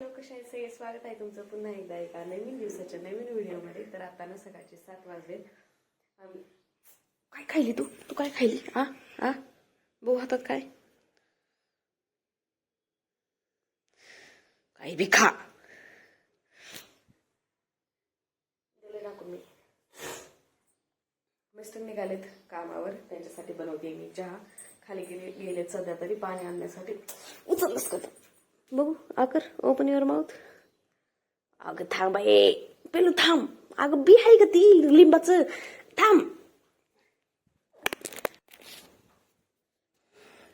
कशा आहे स्वागत आहे तुमचं पुन्हा एकदा एका नवीन दिवसाच्या नवीन व्हिडिओमध्ये. तर आता ना सकाळचे सात वाजले आम्ही काय खायली तू? तू काय खायली आ? आ? भाऊ हातात काय? काही बी खा. टाकून मी. मिस्टर निघालेत कामावर. त्यांच्यासाठी बनवते मी चहा. खाली गेले गेलेत सध्या तरी पाणी आणण्यासाठी. उचललंच का बघू आकर ओपन युअर माउथ अगं थांब आहे. पेलू थांब. अगं बी आहे का ती? लिंबाचं. थांब.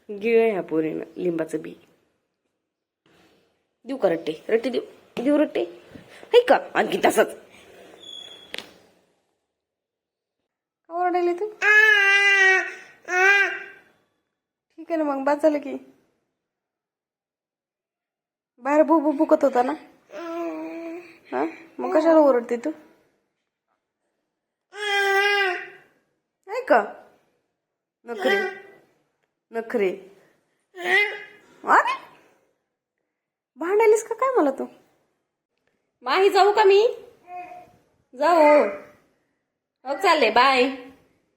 गिळ ह्या पोरीनं लिंबाचं बी. देऊ का रट्टे? रट्टे देऊ? देऊ रट्टे? आहे का? आणखी तसंच. का ओरडायला तू ठीक आहे ना मग बाद झालं की. बाहेर भू भुकत होता ना? हा? मग कशाला ओरडते तू? आहे का? नखरे. नखरे. अरे! भांडायलीस का काय मला तू? माही जाऊ का मी? जाऊ. हो चालले बाय.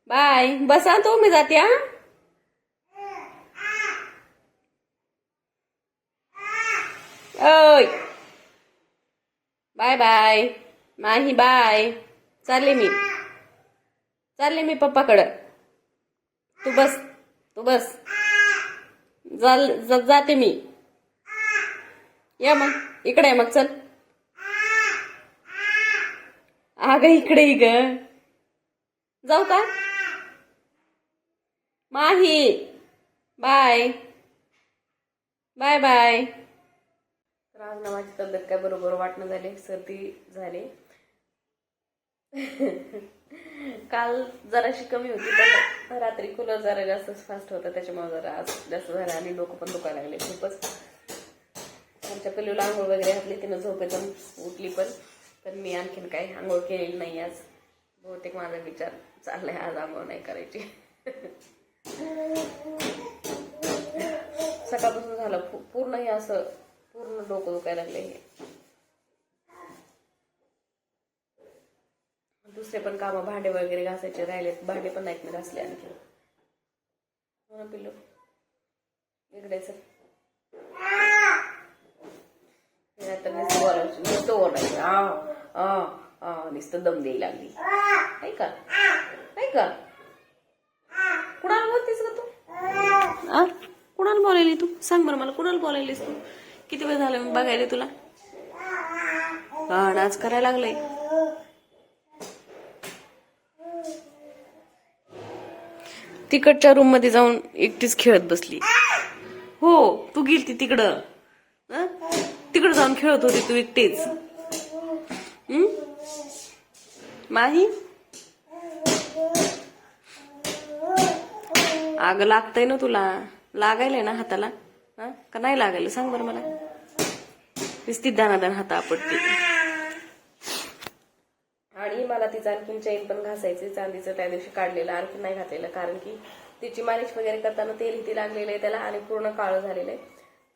बाय. बसा तो मी जाते हा? ओय बाय बाय माही बाय चालले मी चालले मी पप्पाकडं तू बस तू बस जा, जाते मी या मग इकडे मग चल अग इकडे ग जाऊ का माही बाय बाय बाय तर आज ना माझी तब्येत काय बरोबर वाटणं झाली सर्दी झाली. काल जराशी कमी होती पण रात्री कूलर जरा जास्त फास्ट होता त्याच्यामुळे जरा आज जास्त झालं आणि लोक पण दुखायला लागले खूपच. आमच्या पिल्लूला आंघोळ वगैरे घातली तिनं झोपेतून उठली पण पण मी आणखीन काही आंघोळ केलेली नाही आज. बहुतेक माझा विचार चाललाय आज आंघोळ नाही करायची. सकाळपासून झालं पूर्णही पूर्ण हे असं पूर्ण डोकं दुखायला लागले हे. दुसरे पण कामं भांडे वगैरे घासायचे राहिलेत. भांडे पण नाहीत घासले आणखी हो ना पिल्लू. इकडे सर तर नुसतं नुसतं ओरडायचं आ आ नुसतं दम द्यायला लागली. ऐका का? का? कुणाला बोलतेस का तू? आ? कुणाला बोलायली तू? सांग बरं मला. कुणाला बोलायलीस तू? किती वेळ झाला मी बघायला तुला? हा नाच करायला लागलंय. तिकडच्या रूममध्ये जाऊन एकटीच खेळत बसली. हो तू गेलती तिकडं. तिकडं जाऊन खेळत होती तू एकटीच. माही? आग लागतंय ना तुला. लागायलंय ना हाताला? हं? का नाही लागायला सांग बरं मला. नुसती दानादान हाता आपटते आणि मला तिचं आणखीन चैन पण घासायचे चांदीचं त्या दिवशी काढलेलं आणखीन नाही घातलेलं कारण की तिची मालिश वगैरे करताना तेल इथे लागलेलं आहे त्याला आणि पूर्ण काळं झालेलं आहे.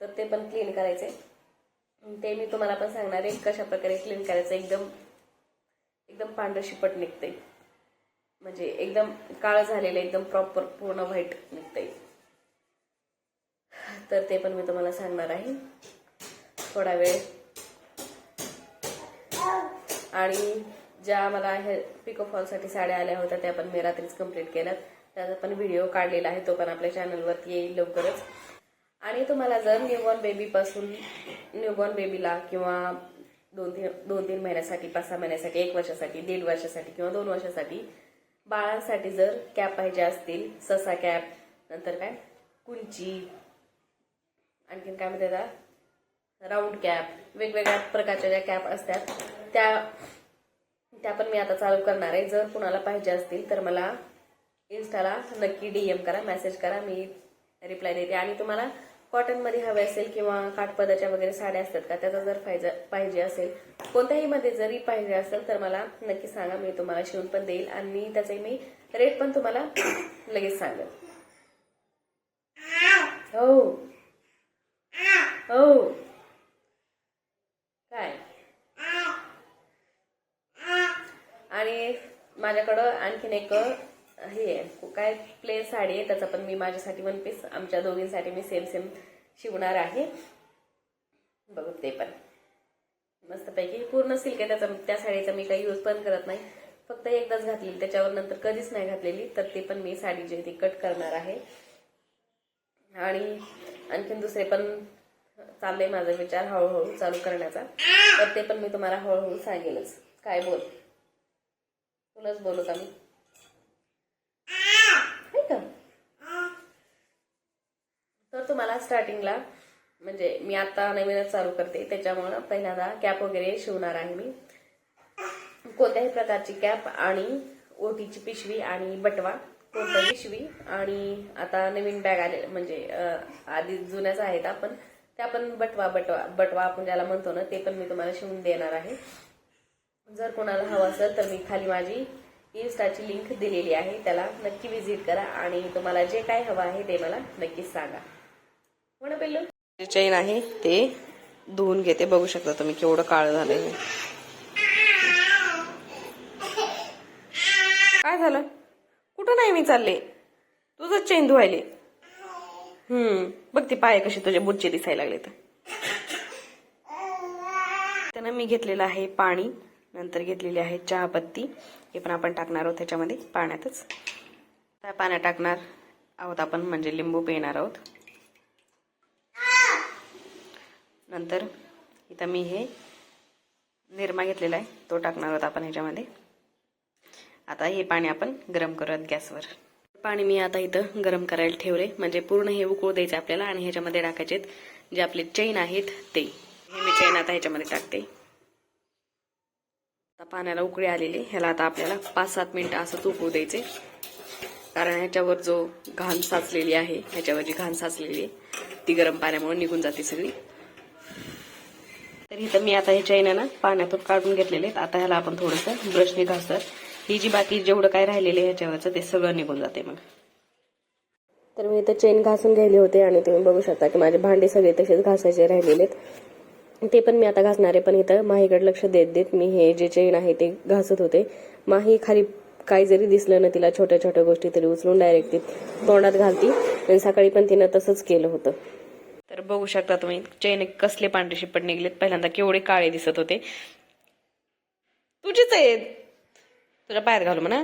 तर ते पण क्लीन करायचे ते मी तुम्हाला पण सांगणार आहे कशा प्रकारे क्लीन करायचं. एकदम एकदम पांढरं शिपट निघते म्हणजे एकदम काळं झालेलं एकदम प्रॉपर पूर्ण व्हाईट निघतंय. तर ते पण मी तुम्हाला सांगणार आहे. थोडा वेळ. आणि ज्या मला हे पिको फॉलसाठी साड्या आल्या होत्या त्या पण मी रात्रीच कंप्लीट केल्यात. त्याचा पण व्हिडिओ काढलेला आहे तो पण आपल्या चॅनलवरती येईल लवकरच. आणि तुम्हाला जर न्यूबॉर्न बेबीपासून न्यूबॉर्न बेबीला किंवा दोन तीन दोन तीन महिन्यासाठी पाच सहा महिन्यासाठी एक वर्षासाठी दीड वर्षासाठी किंवा दोन वर्षासाठी बाळांसाठी जर कॅप पाहिजे असतील ससा कॅप नंतर काय? कुंची आणखीन काय म्हणते त्याला? राऊंड कॅप वेगवेगळ्या प्रकारच्या ज्या कॅप असतात त्या त्या पण मी आता चालू करणार आहे. जर कुणाला पाहिजे असतील तर मला इन्स्टाला नक्की डीएम करा मेसेज करा. मी रिप्लाय देते. आणि तुम्हाला कॉटनमध्ये हवे असेल किंवा काठपदाच्या वगैरे साड्या असतात का त्याचा जर पाहिजे पाहिजे असेल कोणत्याही मध्ये जरी पाहिजे असेल तर मला नक्की सांगा. मी तुम्हाला शिवून पण देईल आणि त्याचे मी रेट पण तुम्हाला लगेच सांगेल. हो. हो. काय? आणि माझ्याकडं आणखीन एक हे काय प्लेन साडी आहे त्याचा पण मी माझ्यासाठी वन पीस आमच्या दोघींसाठी मी सेम सेम शिवणार आहे. बघू ते पण. मस्तपैकी पूर्ण सिल्क आहे त्याचा त्या साडीचा मी काही यूज पण करत नाही. फक्त एकदाच घातलेली त्याच्यावर नंतर कधीच नाही घातलेली तर ते पण मी साडी जी ती कट करणार आहे. आणि आणखीन दुसरे पण चाललंय माझा विचार हळूहळू चालू करण्याचा. तर ते पण मी तुम्हाला हळूहळू सांगेलच. काय बोल? तुलाच बोलू का मी? का? तर तुम्हाला स्टार्टिंगला म्हणजे मी आता नवीनच चालू करते. त्याच्यामुळं पहिल्यांदा कॅप वगैरे शिवणार आहे मी. कोणत्याही प्रकारची कॅप आणि ओटीची पिशवी आणि बटवा कोणतं पिशवी. आणि आता नवीन बॅग आले म्हणजे आधी जुन्याच आहेत आपण. त्या पण बटवा बटवा बटवा आपण ज्याला म्हणतो ना ते पण मी तुम्हाला शिवून देणार आहे. जर कोणाला हवं असेल तर मी खाली माझी इन्स्टाची लिंक दिलेली आहे त्याला नक्की व्हिजिट करा आणि तुम्हाला जे काय हवं आहे ते मला नक्कीच सांगा. म्हणा पहिलं जे चैन आहे ते धुवून घेते. बघू शकता तुम्ही केवढं काळ झालं हे. काय झालं? कुठं नाही मी चालले? तुझंच चैन धुवायले. हम्म. बघ ती पाय कशी तुझ्या बुटचे दिसायला लागले तर त्यानं मी घेतलेलं आहे पाणी नंतर घेतलेली आहे चहापत्ती. हे पण आपण टाकणार आहोत त्याच्यामध्ये पाण्यातच. त्या पाण्यात टाकणार आहोत आपण म्हणजे लिंबू पिणार आहोत. नंतर इथं मी हे निरमा घेतलेला आहे तो टाकणार आहोत आपण ह्याच्यामध्ये. आता हे पाणी आपण गरम करूयात गॅसवर. पाणी मी आता इथं गरम करायला ठेवले म्हणजे पूर्ण हे उकळू द्यायचं आपल्याला आणि ह्याच्यामध्ये टाकायचे जे आपले चैन आहेत ते. हे मी चैन आता ह्याच्यामध्ये टाकते. आता पाण्याला उकळी आलेली ह्याला आता आपल्याला पाच सात मिनिटं असंच उकळू द्यायचे. कारण ह्याच्यावर जो घाण साचलेली आहे ह्याच्यावर जी घाण साचलेली आहे ती गरम पाण्यामुळे निघून जाते सगळी. तर इथं मी आता हे चैनानं पाण्यातून काढून घेतलेले आहेत. आता ह्याला आपण थोडंसं ब्रशने घासतात ही जी बाकी जेवढं काय राहिलेलं आहे ह्याच्यावरचं ते सगळं निघून जाते मग. तर मी इथं चेन घासून घ्यायली होते आणि तुम्ही बघू शकता की माझे भांडे सगळे तसेच घासायचे राहिलेले ते पण मी आता घासणार आहे पण इथं माहीकडे लक्ष देत देत मी हे जे चेन आहे ते घासत होते. माही खाली काही जरी दिसलं ना तिला छोट्या छोट्या गोष्टी तरी उचलून डायरेक्ट ती तोंडात घालती आणि सकाळी पण तिनं तसंच केलं होतं. तर बघू शकता तुम्ही चैन कसले पांढरे शिपट निघलेत. पहिल्यांदा केवढे काळे दिसत होते. तुझेच आहेत तुझ्या पायात घालू म्हणा.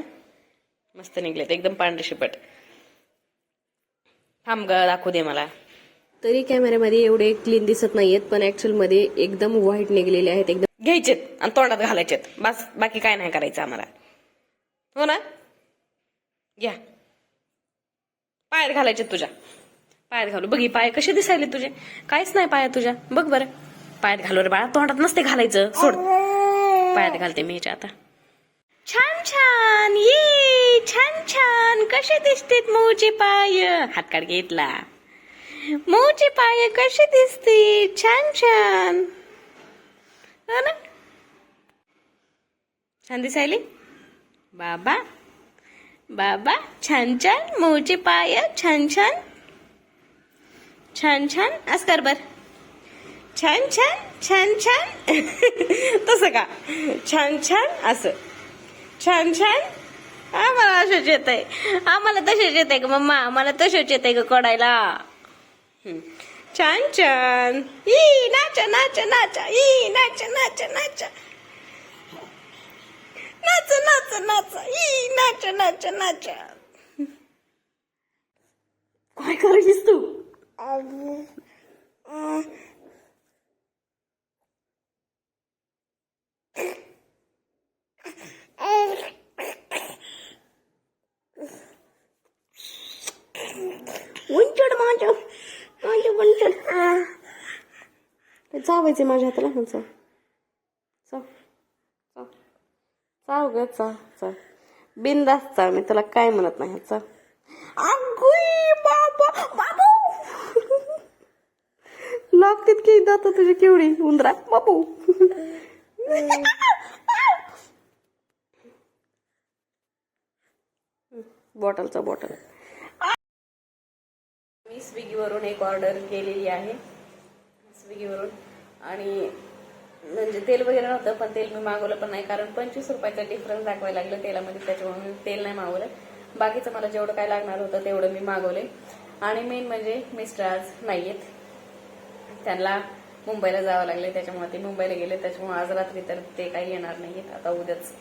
मस्त निघलेत एकदम पांढरे शिपट. थांब ग दाखवू दे मला. तरी कॅमेऱ्यामध्ये एवढे क्लीन दिसत नाहीयेत पण ऍक्च्युअलमध्ये एकदम व्हाईट निघलेले आहेत एकदम घ्यायचेत आणि तोंडात घालायचेत. बस बाकी काय नाही करायचं आम्हाला. हो ना? घ्या. पायात घालायचे तुझ्या. पायात घालू. बघ पाय कसे दिसायले तुझे. काहीच नाही पायात तुझ्या. बघ बरं. पायात घालू रे बाळा. तोंडात नसते घालायचं. सोड. पायात घालते मी ह्याच्या आता. छान ये छान छान. कसे दिसतेत मऊचे पाय? हातकाड घेतला. मऊचे पाय कसे दिसते? छान छान. हो ना? छान दिसायले? बाबा बाबा छान छान. मऊचे पाय छान छान. छान छान. आज कर बर. छान छान छान छान. तसं का? छान छान असं. छान छान. आम्हाला असंच येत आहे आम्हाला तसेच येत आहे का मम्मा. आम्हाला तसेच येत आहे का कडायला छान छान. ई नाचा नाचा नाचा. ई नाचा नाचा नाचा. नाच नाच नाच. ई नाचा नाचा नाचा. काय करायलीस तू? उंचड माझ्या. माझ्या उंचड ते चावायचे माझ्या हाताला. ना चाव. चाव. चाव. चाव ग चाव चाव. बिंदास चाव मी तुला काय म्हणत नाही चाव. अगुई बाबा बाबू. लागतात की दात तुझी केवढी? उंदरा बाबू. बॉटलचा बॉटल. एक ऑर्डर केलेली आहे. स्विगीवरून आणि म्हणजे तेल वगैरे नव्हतं पण तेल मी मागवलं पण नाही कारण पंचवीस रुपयाचा डिफरन्स दाखवायला लागलं तेलामध्ये त्याच्यामुळे मी तेल नाही मागवलं. बाकीचं मला जेवढं काय लागणार होतं तेवढं मी मागवले. आणि मेन म्हणजे मिस्टर आज नाहीयेत. त्यांना मुंबईला जावं लागले त्याच्यामुळे ते मुंबईला गेले. त्याच्यामुळे आज रात्री तर ते काही येणार नाहीत आता उद्याच.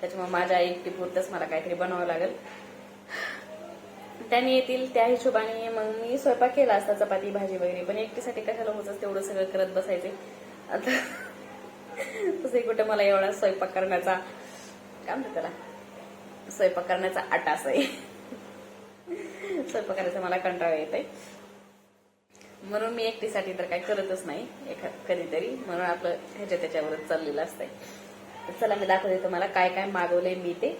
त्याच्यामुळे माझ्या एकटी पुरतच मला काहीतरी बनावं लागेल. त्यांनी येतील त्या हिशोबाने मग मी स्वयंपाक केला असता चपाती भाजी वगैरे. पण एकटीसाठी कशाला होतच तेवढं सगळं करत बसायचे. आता तसंही कुठं मला एवढा स्वयंपाक करण्याचा काय म्हणतात त्याला? स्वयंपाक करण्याचा आटास आहे. स्वयंपाक करायचा मला कंटाळा येत आहे म्हणून मी एकटीसाठी तर काय करतच नाही एखा कधीतरी. म्हणून आपलं ह्याच्या त्याच्यावरच चाललेलं असतंय. चला मी दाखवते तुम्हाला काय काय मागवलंय मी ते.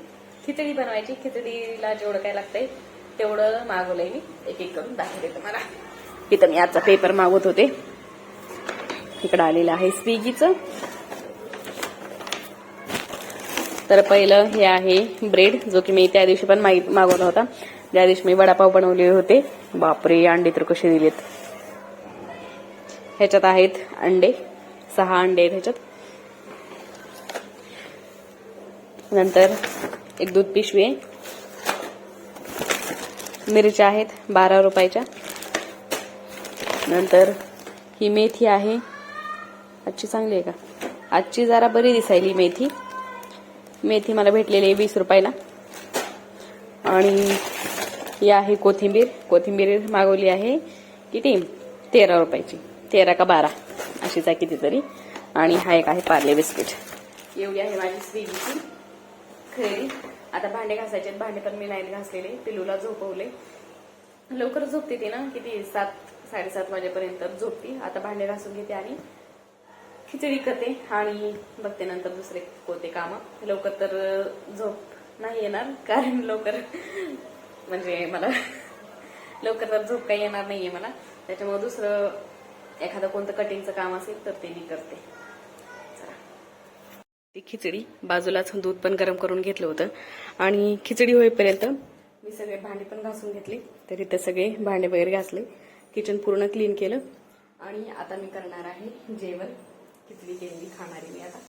खिचडी बनवायची. खिचडीला जेवढं काय लागतंय तेवढं मागवलंय मी. एक एक करून दाखवते तुम्हाला इथं मी आजचा पेपर मागवत होते. इकडं आलेलं आहे स्विगीचं. तर पहिलं हे आहे ब्रेड जो की मी त्या दिवशी पण मागवला होता. ज्या दिवशी मी वडापाव बनवले होते. बापरे अंडे तर कसे दिलेत. ह्याच्यात आहेत अंडे. सहा अंडे आहेत ह्याच्यात. नंतर एक दूध पिशवी आहे. मिरच्या आहेत बारा रुपयाच्या. नंतर ही मेथी आहे. आजची चांगली आहे का? आजची जरा बरी दिसायली मेथी. मेथी मला भेटलेली आहे वीस रुपयाला. आणि ही आहे कोथिंबीर. कोथिंबीर मागवली आहे किती? तेरा रुपयाची. तेरा का बारा? अशीच आहे कितीतरी. आणि हा एक आहे पार्ले बिस्किट. एवढी आहे माझी स्विगीची खरेदी. आता भांडे घासायचे आहेत. भांडे पण मी नाहीत घासलेले पिलूला झोपवले. लवकर झोपते ती ना किती? सात साडेसात वाजेपर्यंत झोपती. आता भांडे घासून घेते आणि खिचडी करते आणि बघते नंतर दुसरे कोणते काम. लवकर तर झोप नाही येणार कारण लवकर म्हणजे मला लवकर तर झोप काही येणार नाहीये मला. त्याच्यामुळे दुसरं एखादं कोणतं कटिंगचं काम असेल तर ते मी करते. ती खिचडी बाजूलाच दूध पण गरम करून घेतलं होतं. आणि खिचडी होईपर्यंत मी सगळे भांडे पण घासून घेतले. तर इथं सगळे भांडे वगैरे घासले. किचन पूर्ण क्लीन केलं. आणि आता मी करणार आहे जेवण. खिचडी केलेली खाणारी मी आता.